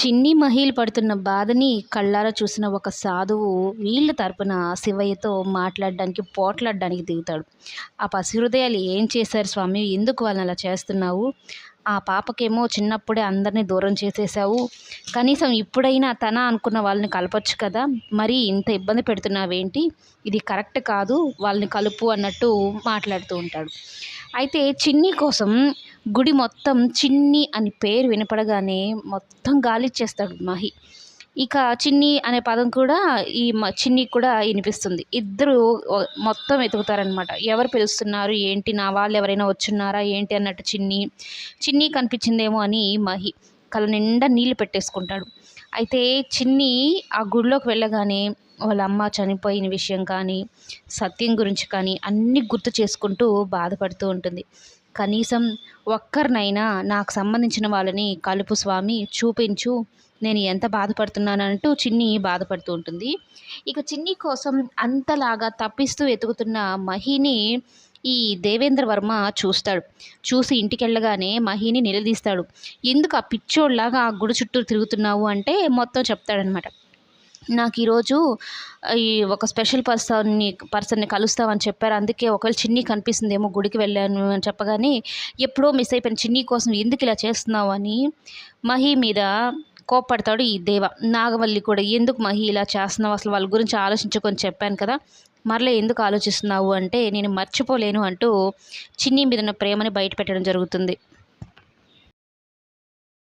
చిన్ని మహిళ పడుతున్న బాధని కళ్ళారా చూసిన ఒక సాధువు వీళ్ళ తరపున శివయ్యతో మాట్లాడడానికి పోట్లాడడానికి దిగుతాడు. ఆ పసిహృదయాలు ఏం చేశారు స్వామి? ఎందుకు వాళ్ళని అలా చేస్తున్నావు? ఆ పాపకేమో చిన్నప్పుడే అందరినీ దూరం చేసేసావు కనీసం ఇప్పుడైనా తన అనుకున్న వాళ్ళని కలపచ్చు కదా? మరి ఇంత ఇబ్బంది పెడుతున్నావేంటి? ఇది కరెక్ట్ కాదు వాళ్ళని కలుపు అన్నట్టు మాట్లాడుతూ ఉంటాడు. అయితే చిన్ని కోసం గుడి మొత్తం చిన్ని అని పేరు వినపడగానే మొత్తం గాలిచ్చేస్తాడు మహి. ఇక చిన్ని అనే పదం కూడా ఈ మ చిన్ని కూడా వినిపిస్తుంది. ఇద్దరు మొత్తం వెతుకుతారనమాట ఎవరు పిలుస్తున్నారు? ఏంటి? నా వాళ్ళు ఎవరైనా వచ్చున్నారా? ఏంటి? అన్నట్టు చిన్ని. చిన్ని కనిపించిందేమో అని మహి కళ్ళ నిండా నీళ్ళు పెట్టేసుకుంటాడు. అయితే చిన్ని ఆ గుడిలోకి వెళ్ళగానే వాళ్ళ అమ్మ చనిపోయిన విషయం కానీ సత్యం గురించి కానీ అన్నీ గుర్తు చేసుకుంటూ బాధపడుతూ ఉంటుంది. కనీసం ఒక్కరినైనా నాకు సంబంధించిన వాళ్ళని కలుపు స్వామి చూపించు నేను ఎంత బాధపడుతున్నానంటూ చిన్ని బాధపడుతూ ఉంటుంది. ఇక చిన్ని కోసం అంతలాగా తప్పిస్తూ ఎతుకుతున్న మహిని ఈ దేవేంద్ర వర్మ చూస్తాడు. చూసి ఇంటికి వెళ్ళగానే మహిని నిలదీస్తాడు. ఎందుకు ఆ పిచ్చోళ్ళలాగా ఆ గుడి చుట్టూ తిరుగుతున్నావు? అంటే మొత్తం చెప్తాడనమాట నాకు ఈరోజు ఈ ఒక స్పెషల్ పర్సన్ని పర్సన్ని కలుస్తామని చెప్పారు. అందుకే ఒకవేళ చిన్ని కనిపిస్తుందేమో గుడికి వెళ్ళాను అని చెప్పగానే ఎప్పుడో మిస్ అయిపోయిన చిన్ని కోసం ఎందుకు ఇలా చేస్తున్నావు అని మహి మీద కోప్పడతాడు ఈ దేవ. నాగవల్లి కూడా ఎందుకు మహి ఇలా చేస్తున్నావు? అసలు వాళ్ళ గురించి ఆలోచించుకొని చెప్పాను కదా. మరలా ఎందుకు ఆలోచిస్తున్నావు అంటే నేను మర్చిపోలేను అంటూ చిన్ని మీద ఉన్న ప్రేమని బయట పెట్టడం జరుగుతుంది.